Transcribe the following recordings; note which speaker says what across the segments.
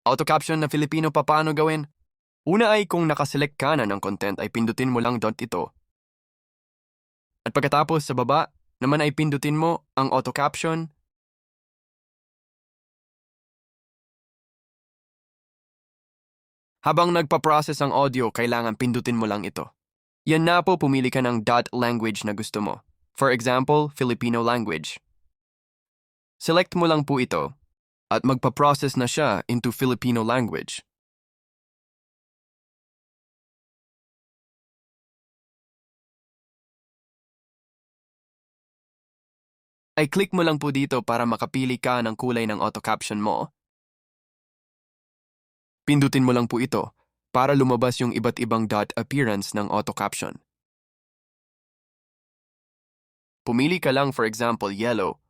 Speaker 1: Auto-caption na Filipino pa paano gawin? Una ay kung nakaselect ka na ng content ay pindutin mo lang dot ito. At pagkatapos sa baba, naman ay pindutin mo ang auto-caption. Habang nagpa-process ang audio, kailangan pindutin mo lang ito. Yan na po pumili ka ng dot language na gusto mo. For example, Filipino language. Select mo lang po ito at magpa-process na siya into Filipino language. Ay click mo lang po dito para makapili ka ng kulay ng auto-caption mo. Pindutin mo lang po ito para lumabas yung iba't ibang dot appearance ng auto-caption. Pumili ka lang for example yellow.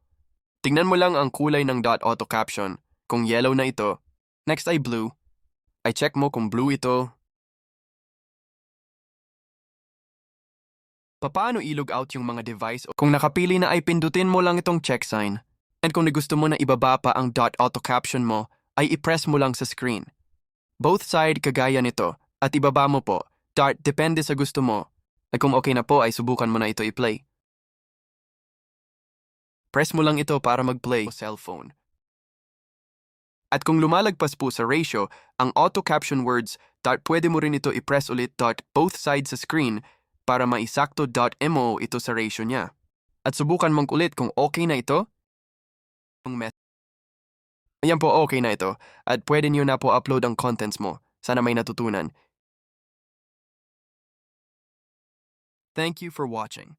Speaker 1: Tingnan mo lang ang kulay ng dot auto-caption. Kung yellow na ito, next ay blue. Ay check mo kung blue ito. Paano ilog out yung mga device? Kung nakapili na ay pindutin mo lang itong check sign. And kung gusto mo na ibaba pa ang dot auto-caption mo, ay i-press mo lang sa screen. Both side kagaya nito at ibaba mo po. Dart depende sa gusto mo. At kung okay na po ay subukan mo na ito i-play. Press mo lang ito para mag-play o cellphone. At kung lumalagpas po sa ratio, ang auto-caption words, dot pwede mo rin ito i-press ulit dot both sides sa screen para maisakto dot mo ito sa ratio niya. At subukan mong ulit kung okay na ito. Ayan po, okay na ito. At pwede niyo na po upload ang contents mo. Sana may natutunan. Thank you for watching.